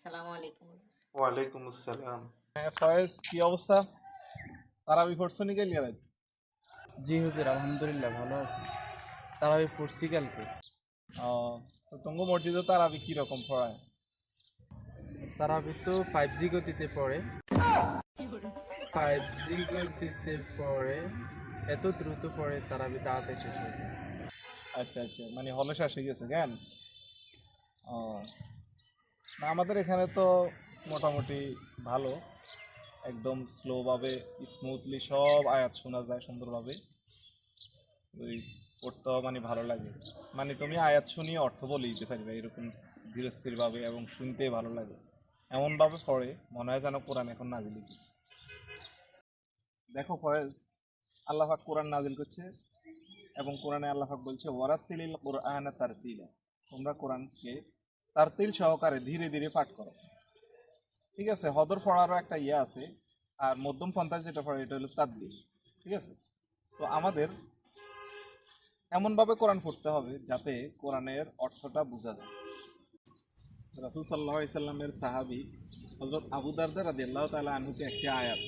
আসসালামু আলাইকুম। ওয়ালাইকুম আসসালাম। হ্যাঁ ফয়েজ কি অবস্থা? তারাবি পড়ছো নি রাত? জি হুজুর আলহামদুলিল্লাহ ভালো আছি। তারাবি পড়ছি কালকে। ও তো তোমার মসজিদে তারাবি কি রকম পড়ায়? তারাবি তো ফাইভ জি গতিতে পড়ে। ফাইভ জি গতিতে পড়ে এত দ্রুত পড়ে তারাবি শেষ হয়ে আচ্ছা আচ্ছা মানে হলে শেষ হয়ে গেছে কেন? ও না, আমাদের এখানে তো মোটামুটি ভালো। একদম স্লোভাবে স্মুথলি সব আয়াত শোনা যায় সুন্দরভাবে। ওই পড়তেও মানে ভালো লাগে। মানে তুমি আয়াত শুনিয়ে অর্থ বলে দিতে পারবে, এরকম ধীরস্থিরভাবে এবং শুনতে ভালো লাগে। এমনভাবে পড়ে, মনে হয় যেন কোরআন এখন নাজিল দেখো ফয়েজ আল্লাহাক কোরআন নাজিল করছে এবং কোরআনে আল্লাহাক বলছে ওয়ারাতিলিল কোরআন তার তোমরা কোরআনকে তারতিল সহকারে ধীরে ধীরে পাঠ করো। ঠিক আছে? হদর পড়ারও একটা ইয়ে আছে, আর মধ্যম পন্থায় যেটা পড়ে এটা হলো তাদবির ঠিক আছে? তো আমাদের এমনভাবে কোরআন পড়তে হবে যাতে কোরআনের অর্থটা বোঝা যায়। রাসুল সাল্লাহ সাল্লামের সাহাবি হজরত আবু দারদা রাদি আল্লাহ তালা আনহুকে একটি আয়াত,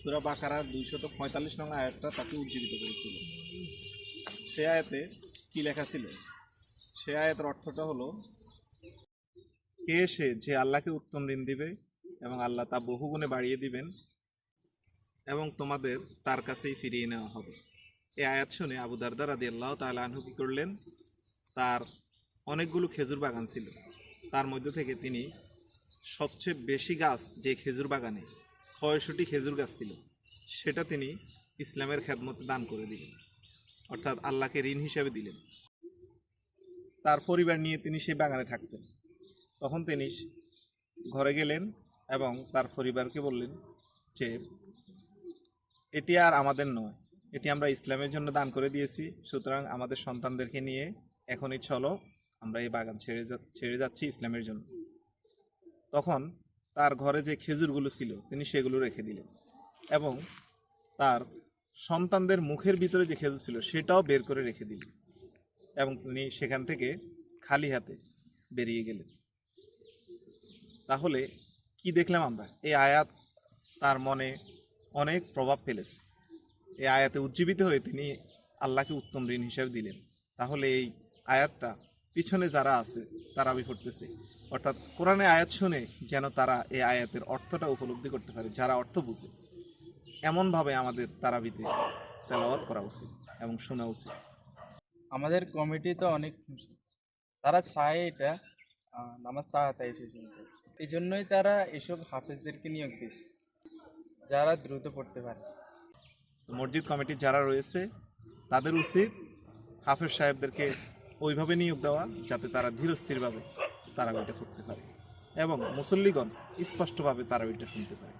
সুরা বাকারার দুইশত পঁয়তাল্লিশ নং আয়াতটা তাকে উজ্জীবিত করেছিল। সে আয়াতে কি লেখা ছিল? সে আয়াতের অর্থটা হলো কে সে যে আল্লাহকে উত্তম ঋণ দিবে এবং আল্লাহ তা বহুগুণে বাড়িয়ে দিবেন এবং তোমাদের তার কাছেই ফিরিয়ে নেওয়া হবে। এই আয়াত শুনে আবু দারদা রাদি আল্লাহ তালা আনহু কি করলেন? তার অনেকগুলো খেজুর বাগান ছিল। তার মধ্যে থেকে তিনি সবচেয়ে বেশি গাছ যে খেজুর বাগানে ছয়শটি খেজুর গাছ ছিল, সেটা তিনি ইসলামের খেদমতে দান করে দিলেন, অর্থাৎ আল্লাহকে ঋণ হিসাবে দিলেন। তার পরিবার নিয়ে তিনি সেই বাগানে থাকতেন। তখন তিনি ঘরে গেলেন এবং তার পরিবারকে বললেন যে, এটি আর আমাদের নয়। এটি আমরা ইসলামের জন্য দান করে দিয়েছি। সুতরাং আমাদের সন্তানদেরকে নিয়ে এখনই চলো। আমরা এই বাগান ছেড়ে ছেড়ে যাচ্ছি ইসলামের জন্য। তখন তার ঘরে যে খেজুরগুলো ছিল, তিনি সেগুলো রেখে দিলেন এবং তার সন্তানদের মুখের ভিতরে যে খেজুর ছিল, সেটাও বের করে রেখে দিলেন এবং তিনি সেখান থেকে খালি হাতে বেরিয়ে গেলেন। তাহলে কি দেখলাম আমরা? এই আয়াত তার মনে অনেক প্রভাব ফেলেছে। এই আয়াতে উজ্জীবিত হয়ে তিনি আল্লাহকে উত্তম ঋণ হিসেবে দিলেন। তাহলে এই আয়াতটা পিছনে যারা আছে, তারা বি করতেছে অর্থাৎ কোরআনে আয়াত শুনে যেন তারা এই আয়াতের অর্থটা উপলব্ধি করতে পারে, যারা অর্থ বুঝে। এমনভাবে আমাদের তারাবিতে তেলাওয়াত করা উচিত এবং শোনা উচিত। আমাদের কমিটি তো অনেক তারা চায় এটা নামাজ তাড়াতাড়ি শেষ এই জন্যই তারা এসব হাফেজদেরকে নিয়োগ দিয়েছে, যারা দ্রুত পড়তে পারে। মসজিদ কমিটি যারা রয়েছে, তাদের উচিত হাফেজ সাহেবদেরকে ওইভাবে নিয়োগ দেওয়া যাতে তারা ধীরস্থিরভাবে তারা ওইটা করতে পারে এবং মুসল্লিগণ স্পষ্টভাবে তারা ওইটা শুনতে পারে।